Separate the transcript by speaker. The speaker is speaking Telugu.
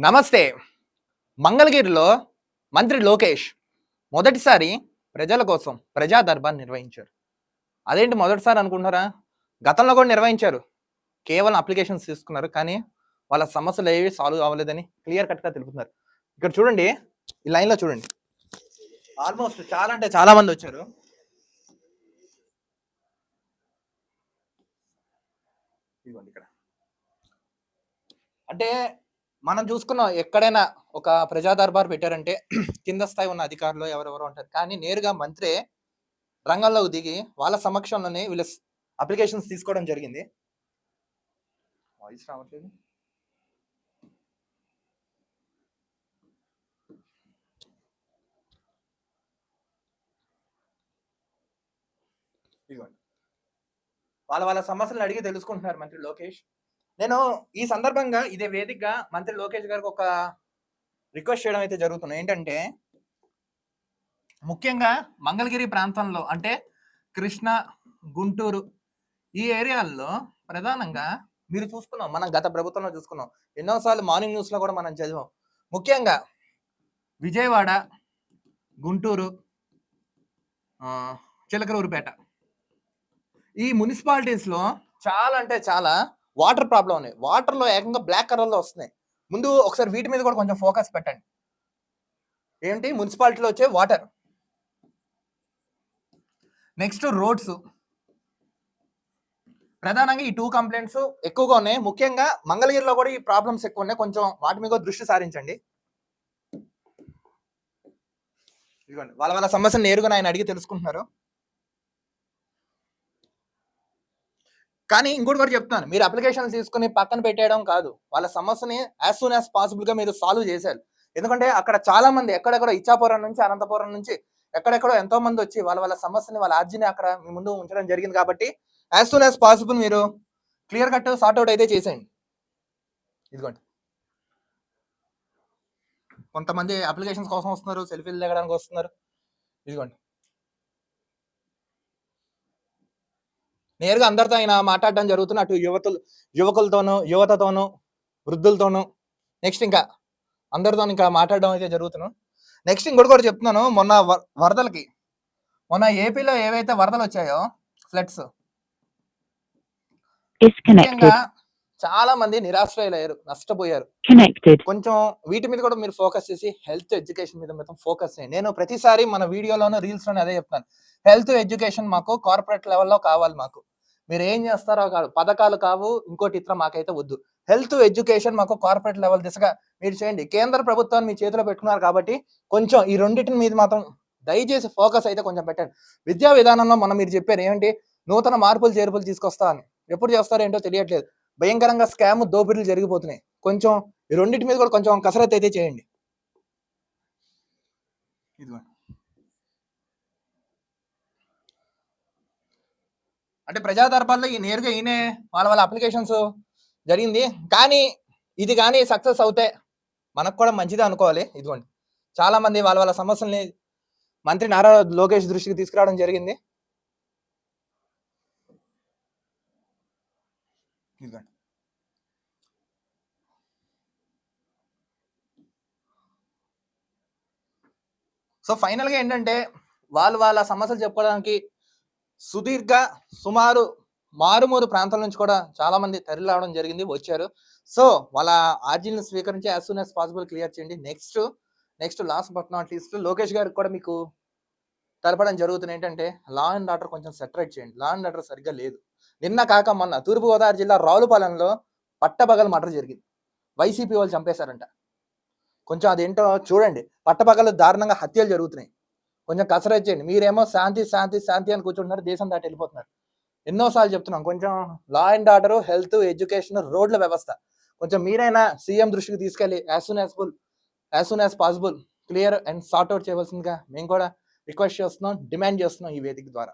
Speaker 1: నమస్తే. మంగళగిరిలో మంత్రి లోకేష్ మొదటిసారి ప్రజల కోసం ప్రజా దర్బార్ నిర్వహించారు. అదేంటి మొదటిసారి అనుకుంటున్నారా? గతంలో కూడా నిర్వహించారు. కేవలం అప్లికేషన్స్ తీసుకున్నారు కానీ వాళ్ళ సమస్యలు ఏవి సాల్వ్ అవ్వలేదని క్లియర్ కట్గా తెలుపుతున్నారు. ఇక్కడ చూడండి ఈ లైన్లో చూడండి. ఆల్మోస్ట్ చాలా అంటే చాలా మంది వచ్చారు. ఇదిగోండి ఇక్కడ. అంటే మనం చూసుకున్నాం ఎక్కడైనా ఒక ప్రజా దర్బార్ పెట్టారంటే కింద స్థాయి ఉన్న అధికారులు ఎవరెవరో ఉంటారు. కానీ నేరుగా మంత్రి రంగంలోకి దిగి వాళ్ళ సమక్షంలోనే వీళ్ళ అప్లికేషన్స్ తీసుకోవడం జరిగింది. వాయిస్ రావట్లేదు. ఇదిగోండి. వాళ్ళ వాళ్ళ సమస్యలను అడిగి తెలుసుకుంటున్నారు మంత్రి లోకేష్. నేను ఈ సందర్భంగా ఇదే వేదికగా మంత్రి లోకేష్ గారికి ఒక రిక్వెస్ట్ చేయడం అయితే జరుగుతుంది. ఏంటంటే ముఖ్యంగా మంగళగిరి ప్రాంతంలో అంటే కృష్ణ గుంటూరు ఈ ఏరియాల్లో ప్రధానంగా మీరు చూసుకున్నాం మనం గత ప్రభుత్వంలో చూసుకున్నాం ఎన్నోసార్లు మార్నింగ్ న్యూస్లో కూడా మనం చదివాం. ముఖ్యంగా విజయవాడ గుంటూరు ఆ, చిలకలూరుపేట ఈ మున్సిపాలిటీస్లో చాలా అంటే చాలా వాటర్ ప్రాబ్లం ఉన్నాయి వాటర్లో ఏకంగా బ్లాక్ కలర్లో వస్తున్నాయి. ముందు ఒకసారి వీటి మీద కూడా కొంచెం ఫోకస్ పెట్టండి. ఏంటి? మున్సిపాలిటీలో వచ్చే వాటర్. Next roads. ప్రధానంగా ఈ టూ కంప్లైంట్స్ ఎక్కువగా ఉన్నాయి. ముఖ్యంగా మంగళగిరిలో కూడా ఈ ప్రాబ్లమ్స్ ఎక్కువ ఉన్నాయి. కొంచెం వాటి మీద దృష్టి సారించండి. ఇదిగోండి. వాళ్ళ వాళ్ళ సమస్యను నేరుగా ఆయన అడిగి తెలుసుకుంటున్నారు. కానీ ఇంకోటి కూడా చెప్తున్నాను. మీరు అప్లికేషన్ తీసుకుని పక్కన పెట్టేయడం కాదు. వాళ్ళ సమస్యని యాజ్ సూన్ యాజ్ పాసిబుల్గా మీరు సాల్వ్ చేశారు. ఎందుకంటే అక్కడ చాలా మంది ఎక్కడెక్కడ ఇచ్చాపురం నుంచి అనంతపురం నుంచి ఎక్కడెక్కడో ఎంతో మంది వచ్చి వాళ్ళ వాళ్ళ సమస్యని వాళ్ళ అర్జీని అక్కడ మీ ముందు ఉంచడం జరిగింది కాబట్టి యాజ్ సూన్ యాజ్ పాసిబుల్ మీరు క్లియర్ కట్ సార్ట్అవుట్ అయితే చేసేయండి. ఇదిగోండి. కొంతమంది అప్లికేషన్స్ కోసం వస్తున్నారు సెల్ఫీలు దిగడానికి వస్తున్నారు. ఇదిగోండి. నేరుగా అందరితో ఆయన మాట్లాడడం జరుగుతుంది. అటు యువతులు యువకులతోనూ యువతతోనూ వృద్ధులతోనూ. నెక్స్ట్ ఇంకా అందరితో ఇంకా మాట్లాడడం అయితే జరుగుతున్నాను నెక్స్ట్ ఇంకోటి కూడా చెప్తున్నాను. మొన్న వరదలకి మొన్న ఏపీలో ఏవైతే వరదలు వచ్చాయో ఫ్లడ్స్ చాలా మంది నిరాశ్రయులయ్యారు నష్టపోయారు. కొంచెం వీటి మీద కూడా మీరు ఫోకస్ చేసి హెల్త్ ఎడ్యుకేషన్ మీద మొత్తం ఫోకస్ చేయండి. నేను ప్రతిసారి మన వీడియోలోనూ రీల్స్లోనే అదే చెప్తాను. హెల్త్ ఎడ్యుకేషన్ మాకు కార్పొరేట్ లెవెల్లో కావాలి మాకు. మీరు ఏం చేస్తారో కాదు. పథకాలు కావు ఇంకోటి ఇతర మాకైతే వద్దు. హెల్త్ ఎడ్యుకేషన్ మాకు కార్పొరేట్ లెవెల్ దిశగా మీరు చేయండి. కేంద్ర ప్రభుత్వాన్ని మీ చేతిలో పెట్టుకున్నారు కాబట్టి కొంచెం ఈ రెండింటిని మీద మాత్రం దయచేసి ఫోకస్ అయితే కొంచెం పెట్టండి. విద్యా విధానంలో మనం మీరు చెప్పారు ఏంటి నూతన మార్పులు చేర్పులు తీసుకొస్తా అని. ఎప్పుడు చేస్తారో ఏంటో తెలియట్లేదు. భయంకరంగా స్కామ్ దోపిడీలు జరిగిపోతున్నాయి. కొంచెం ఈ రెండింటి మీద కూడా కొంచెం కసరత్తు అయితే చేయండి. ఇదిగోండి. అంటే ప్రజా దర్బార్లో ఈ నేరుగా ఈయనే వాళ్ళ వాళ్ళ అప్లికేషన్స్ జరిగింది. కానీ ఇది కానీ సక్సెస్ అవుతే మనకు కూడా మంచిదే అనుకోవాలి. ఇదిగోండి. చాలా మంది వాళ్ళ వాళ్ళ సమస్యల్ని మంత్రి నారా లోకేష్ దృష్టికి తీసుకురావడం జరిగింది. ఇదిగోండి. సో ఫైనల్గా ఏంటంటే వాళ్ళు వాళ్ళ సమస్యలు చెప్పుకోవడానికి సుదీర్ఘ సుమారు మారుమూరు ప్రాంతాల నుంచి కూడా చాలా మంది తరలి రావడం జరిగింది వచ్చారు. సో వాళ్ళ ఆర్జీలను స్వీకరించి as soon as possible clear చేయండి. Next next last but not least Lokesh గారికి కూడా మీకు తెలపడం జరుగుతుంది. ఏంటంటే లా అండ్ ఆర్డర్ కొంచెం సెటరేట్ చేయండి. లా అండ్ ఆర్డర్ సరిగ్గా లేదు. నిన్న కాక మొన్న తూర్పుగోదావరి జిల్లా రావులపాలెంలో పట్టపగల మర్డర్ జరిగింది. వైసీపీ వాళ్ళు చంపేశారంట. కొంచెం అదేంటో చూడండి. పట్టపగలు దారుణంగా హత్యలు జరుగుతున్నాయి. కొంచెం కసరత్ చేయండి. మీరేమో శాంతి శాంతి శాంతి అని కూర్చుంటున్నారు. దేశం దాటి వెళ్ళిపోతున్నారు. ఎన్నోసార్లు చెప్తున్నాం కొంచెం law and order health education రోడ్ల వ్యవస్థ. కొంచెం మీరైనా సీఎం దృష్టికి తీసుకెళ్ళి as soon as full as soon as possible clear and sort out చేయవలసిందిగా మేము కూడా రిక్వెస్ట్ చేస్తున్నాం డిమాండ్ చేస్తున్నాం ఈ వేదిక ద్వారా.